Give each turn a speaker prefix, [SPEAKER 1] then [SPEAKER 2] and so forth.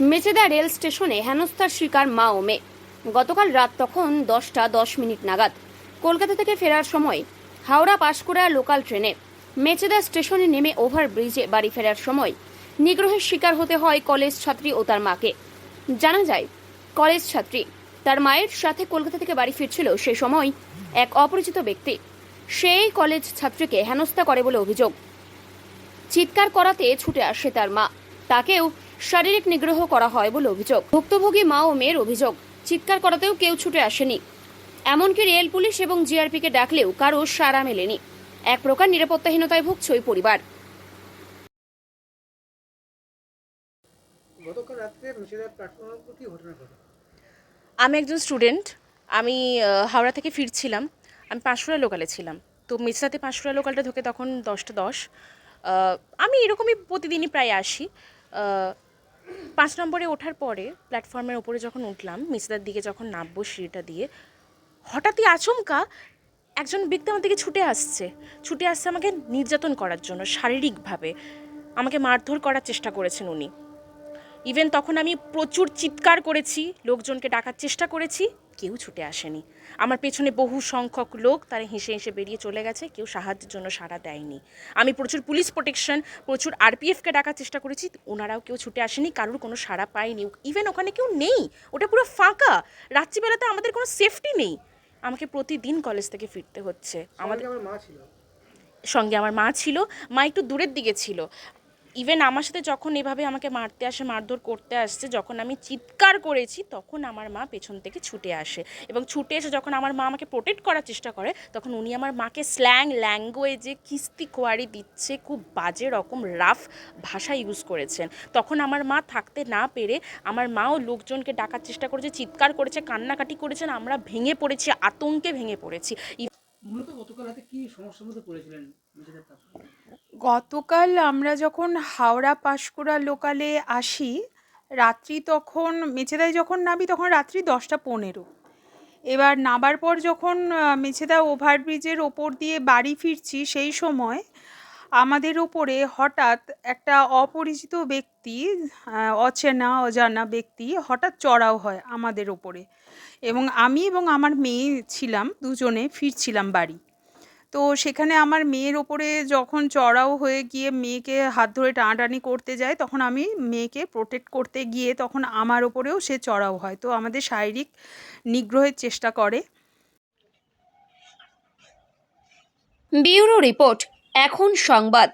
[SPEAKER 1] Mecheda rail স্টেশনে হেনস্থার শিকার মা ও মেয়ে। গতকাল রাত তখন দশটা দশ মিনিট নাগাদ। কলকাতা থেকে ফেরার সময় হাওড়া পাশকুড়া লোকাল ট্রেনে মেচেদা স্টেশনে নেমে ওভার ব্রিজে বাড়ি ফেরার সময় নিগ্রহের শিকার হতে হয় কলেজ ছাত্রী ও তার মাকে। জানা যায়, কলেজ ছাত্রী তার মায়ের সাথে কলকাতা থেকে বাড়ি ফিরছিল সে সময় এক অপরিচিত ব্যক্তি। সেই কলেজ ছাত্রীকে হেনস্থা করে বলে অভিযোগ। চিৎকার করাতে ছুটে আসে তার মা। তাকেও শারীরিক নিগ্রহ করা হয় বলে অভিযোগ। ভুক্তভোগী মা ও মেয়ের অভিযোগ চিৎকার করাতেও কেউ ছুটে আসেনি। এমনকি রেল পুলিশ এবং জিআরপিকে ডাকলেও কারও সাড়া মেলেনি। এক প্রকার নিরাপত্তাহীনতায় ভুগছে ওই পরিবার।
[SPEAKER 2] আমি একজন স্টুডেন্ট। আমি হাওড়া থেকে ফিরছিলাম। আমি পাঁশকুড়া লোকালে ছিলাম। তো মিসরাতে পাঁশকুড়া লোকালটা ঢোকে তখন দশটা দশ। আমি এরকমই প্রতিদিনই প্রায় আসি। আহ, পাঁচ নম্বরে ওঠার পরে প্ল্যাটফর্মের ওপরে যখন উঠলাম মিসরার দিকে যখন নামবো সিঁড়িটা দিয়ে, হঠাৎই আচমকা একজন ব্যক্তি আমার দিকে ছুটে আসছে। ছুটে আসছে আমাকে নির্যাতন করার জন্য, শারীরিকভাবে। আমাকে মারধর করার চেষ্টা করেছেন উনি। ইভেন তখন আমি প্রচুর চিৎকার করেছি, লোকজনকে ডাকার চেষ্টা করেছি। কেউ ছুটে আসেনি। আমার পেছনে বহু সংখ্যক লোক তারা হেসে হেসে বেরিয়ে চলে গেছে কেউ সাহায্যের জন্য সাড়া দেয়নি। আমি প্রচুর পুলিশ প্রোটেকশন প্রচুর আরপিএফকে ডাকার চেষ্টা করেছি ওনারাও কেউ ছুটে আসেনি কারোর কোনো সাড়া পায়নি। ইভেন ওখানে কেউ নেই ওটা পুরো ফাঁকা। রাত্রিবেলাতে আমাদের কোনো সেফটি নেই। আমাকে প্রতিদিন কলেজ থেকে ফিরতে হচ্ছে। আমাদের
[SPEAKER 3] আমাদের মা ছিল।
[SPEAKER 2] সঙ্গে আমার মা ছিল মা একটু দূরের দিকে ছিল। ইভেন আমার সাথে যখন এভাবে আমাকে মারতে আসে, মারধর করতে আসছে, যখন আমি চিৎকার করেছি, তখন আমার মা পেছন থেকে ছুটে আসে। এবং ছুটে এসে যখন আমার মা আমাকে প্রোটেক্ট করার চেষ্টা করে, তখন উনি আমার মাকে স্ল্যাং ল্যাঙ্গুয়েজে কিস্তি কোয়ারি দিচ্ছে, খুব বাজে রকম রাফ ভাষা ইউজ করেছেন। তখন আমার মা থাকতে না পেরে আমার মাও লোকজনকে ডাকার চেষ্টা করেছে, চিৎকার করেছে, কান্নাকাটি করেছেন, আমরা ভেঙে পড়েছি, আতঙ্কে ভেঙে পড়েছি।
[SPEAKER 3] মূলত গতকাল
[SPEAKER 4] আমরা যখন হাওড়া পাঁশকুড়া লোকালে আসি, রাত্রি তখন, মেছেদায় যখন নামি তখন রাত্রি দশটা পনেরো। এবার নাবার পর যখন মেছেদা ওভারব্রিজের ওপর দিয়ে বাড়ি ফিরছি সেই সময়, আমাদের ওপরে হঠাৎ একটা অপরিচিত ব্যক্তি অচেনা, অজানা ব্যক্তি হঠাৎ চড়াও হয় আমাদের ওপরে এবং আমি এবং আমার মেয়ে ছিলাম, দুজনে ফিরছিলাম বাড়ি। তো সেখানে আমার মেয়ের ওপরে যখন চড়াও হয়ে গিয়ে মেয়েকে হাত ধরে টানাটানি করতে যায়, তখন আমি মেয়েকে প্রোটেক্ট করতে গিয়ে তখন আমার ওপরেও সে চড়াও হয়। তো আমাদের শারীরিক নিগ্রহের চেষ্টা করে।
[SPEAKER 1] বিউরো রিপোর্ট, এখন সংবাদ।